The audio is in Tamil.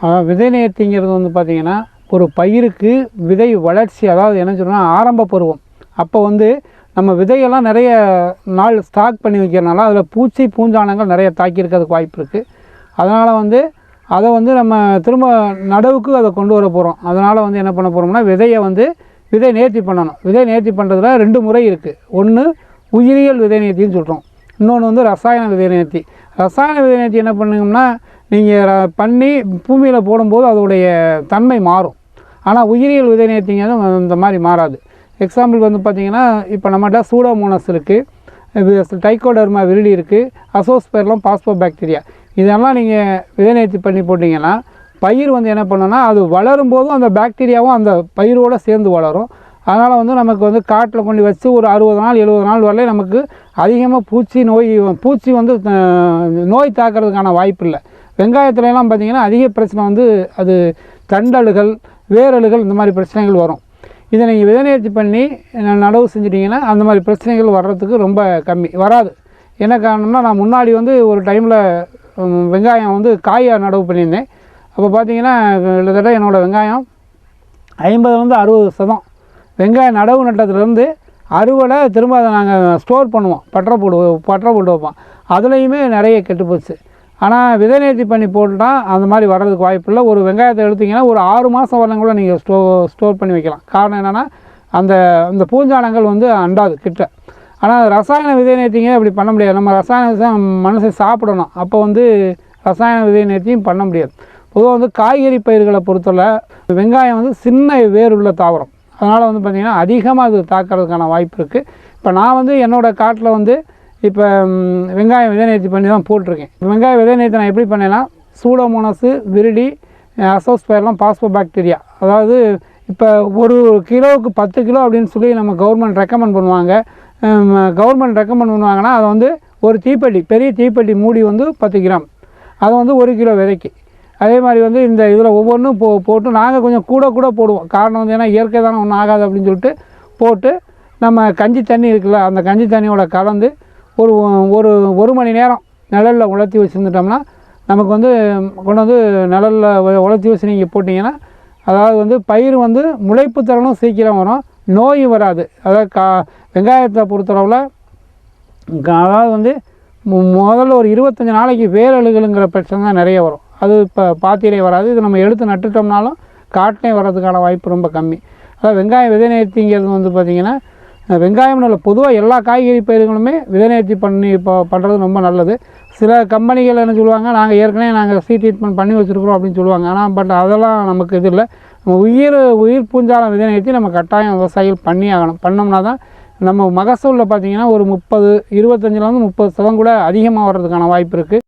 அதாவது விதை நேர்த்திங்கிறது வந்து பார்த்திங்கன்னா ஒரு பயிருக்கு விதை வளர்ச்சி அதாவது என்ன சொல்கிறோம்னா ஆரம்ப பருவம். அப்போ வந்து நம்ம விதையெல்லாம் நிறைய நாள் ஸ்டாக் பண்ணி வைக்கிறனால அதில் பூச்சி பூஞ்சானங்கள் நிறைய தாக்கியிருக்கிறதுக்கு வாய்ப்பு இருக்குது அதனால் வந்து அதை வந்து நம்ம திரும்ப நடவுக்கு அதை கொண்டு வர போகிறோம் அதனால் வந்து என்ன பண்ண போகிறோம்னா விதையை வந்து விதை நேர்த்தி பண்ணணும். விதை நேர்த்தி பண்ணுறதுல ரெண்டு முறை இருக்குது ஒன்று உயிரியல் விதை நேர்த்தின்னு சொல்கிறோம் இன்னொன்று வந்து ரசாயன விதை நேர்த்தி. ரசாயன விதை நேர்த்தி என்ன பண்ணுங்கன்னா நீங்கள் பண்ணி பூமியில் போடும்போது அதோடைய தன்மை மாறும். ஆனால் உயிரியல் விதை நேர்த்திங்கன்னா இந்த மாதிரி மாறாது. எக்ஸாம்பிள் வந்து பார்த்திங்கன்னா இப்போ நம்மகிட்ட சூடோமோனஸ் இருக்குது டைகோடர்மா விரிடி இருக்குது அசோஸ்பெர்லாம் பாஸ்போ பாக்டீரியா இதெல்லாம் நீங்கள் விதை நேர்த்தி பண்ணி போட்டிங்கன்னா பயிர் வந்து என்ன பண்ணுன்னா அது வளரும் போதும் அந்த பாக்டீரியாவும் அந்த பயிரோடு சேர்ந்து வளரும். அதனால் வந்து நமக்கு வந்து காட்டில் கொண்டு வச்சு ஒரு அறுபது நாள் எழுபது நாள் வரலையும் நமக்கு அதிகமாக பூச்சி நோய் பூச்சி வந்து நோய் தாக்கிறதுக்கான வாய்ப்பு இல்லை. வெங்காயத்துலலாம் பார்த்தீங்கன்னா பார்த்திங்கன்னா அதிக பிரச்சனை வந்து அது தண்டலுகள் வேரலுகள் இந்த மாதிரி பிரச்சனைகள் வரும். இதை நீங்கள் விதநேர்த்தி பண்ணி நடவு செஞ்சிட்டிங்கன்னா அந்த மாதிரி பிரச்சனைகள் வர்றதுக்கு ரொம்ப கம்மி. வராது. என்ன காரணம்னா நான் முன்னாடி வந்து ஒரு டைமில் வெங்காயம் வந்து காயை நடவு பண்ணியிருந்தேன். அப்போ பார்த்தீங்கன்னா கிட்டத்தட்ட என்னோடய வெங்காயம் ஐம்பதுலேருந்து அறுபது சதம். வெங்காயம் நடவு நட்டதுலேருந்து அறுவடை திரும்ப அதை நாங்கள் ஸ்டோர் பண்ணுவோம். பட்டரை போடு பட்டரை போட்டு வைப்போம். அதுலேயுமே நிறைய கெட்டு போச்சு. ஆனால் விதை நேர்த்தி பண்ணி போட்டுட்டால் அந்த மாதிரி வர்றதுக்கு வாய்ப்பு இல்லை. ஒரு வெங்காயத்தை எடுத்திங்கன்னா ஒரு ஆறு மாதம் வரலாம் கூட நீங்கள் ஸ்டோ ஸ்டோர் பண்ணி வைக்கலாம். காரணம் என்னென்னா அந்த அந்த பூஞ்சானங்கள் வந்து அண்டாது கிட்ட. ஆனால் ரசாயன விதை நேர்த்திங்க அப்படி பண்ண முடியாது. நம்ம ரசாயன விதை மனசை சாப்பிடணும். அப்போ வந்து ரசாயன விதை நேர்த்தியும் பண்ண முடியாது. பொதுவாக வந்து காய்கறி பயிர்களை பொறுத்தவரை வெங்காயம் வந்து சின்ன வேருள்ள தாவரம். அதனால் வந்து பார்த்திங்கன்னா அதிகமாக அது தாக்கிறதுக்கான வாய்ப்பு இருக்குது இப்போ நான் வந்து என்னோடய காட்டில் வந்து இப்போ வெங்காயம் விதை நேர்த்தி பண்ணி தான் போட்டிருக்கேன். இப்ப வெங்காய விதை நேர்த்தி நான் எப்படி பண்ணேன்னா சூடோமோனஸு விரிடி அசோஸ்பயர்லாம் பாஸ்போ பாக்டீரியா அதாவது இப்போ ஒரு கிலோவுக்கு பத்து கிலோ அப்படின்னு சொல்லி நம்ம கவர்மெண்ட் ரெக்கமெண்ட் பண்ணுவாங்க. கவர்மெண்ட் ரெக்கமெண்ட் பண்ணுவாங்கன்னா அதை வந்து ஒரு தீப்பெட்டி பெரிய தீப்பெட்டி மூடி வந்து பத்து கிராம். அது வந்து ஒரு கிலோ விதைக்கு. அதே மாதிரி வந்து இந்த இதில் ஒவ்வொன்றும் போ போட்டு நாங்கள் கொஞ்சம் கூட கூட போடுவோம். காரணம் வந்து ஏன்னா இயற்கை தானே ஒன்றும் ஆகாது அப்படின்னு சொல்லிட்டு போட்டு நம்ம கஞ்சி தண்ணி இருக்குல்ல அந்த கஞ்சி தண்ணியோட கலந்து ஒரு ஒரு ஒரு மணி நேரம் நிழலில் உலர்த்தி வச்சுருந்துட்டோம்னா நமக்கு வந்து கொண்டு வந்து நிழலில் உலர்த்தி வச்சு நீங்கள் போட்டிங்கன்னா அதாவது வந்து பயிர் வந்து முளைப்பு திறனும் சீக்கிரம் வரும் நோயும் வராது. அதாவது கா வெங்காயத்தை பொறுத்தளவில் க- அதாவது வந்து முதல்ல ஒரு இருபத்தஞ்சி நாளைக்கு வேரழுகலுங்கிற பிரச்சனை தான் நிறைய வரும். அது இப்போ பாத்தியிலே வராது. இது நம்ம எடுத்து நட்டுட்டோம்னாலும் காட்டிலே வர்றதுக்கான வாய்ப்பு ரொம்ப கம்மி. அதாவது வெங்காயம் விதை நேர்த்திங்கிறது வந்து பார்த்திங்கன்னா வெங்காயம் நல்ல பொதுவாக எல்லா காய்கறி பயிர்களுமே விதைநேர்த்தி பண்ணி இப்போ பண்ணுறது ரொம்ப நல்லது. சில கம்பெனிகள் என்ன சொல்லுவாங்க நாங்கள் ஏற்கனவே நாங்கள் சீ ட்ரீட்மெண்ட் பண்ணி வச்சுருக்குறோம் அப்படின்னு சொல்லுவாங்க. ஆனால் பட் அதெல்லாம் நமக்கு இது இல்லை. நம்ம உயிர் உயிர் பூஞ்சாலம் விதைநேர்த்தி நம்ம கட்டாயம் விவசாயிகள் பண்ணி ஆகணும். பண்ணோம்னா தான் நம்ம மகசூலில் பார்த்தீங்கன்னா ஒரு முப்பது இருபத்தஞ்சிலேருந்து முப்பது சதம் கூட அதிகமாக வர்றதுக்கான வாய்ப்பு இருக்குது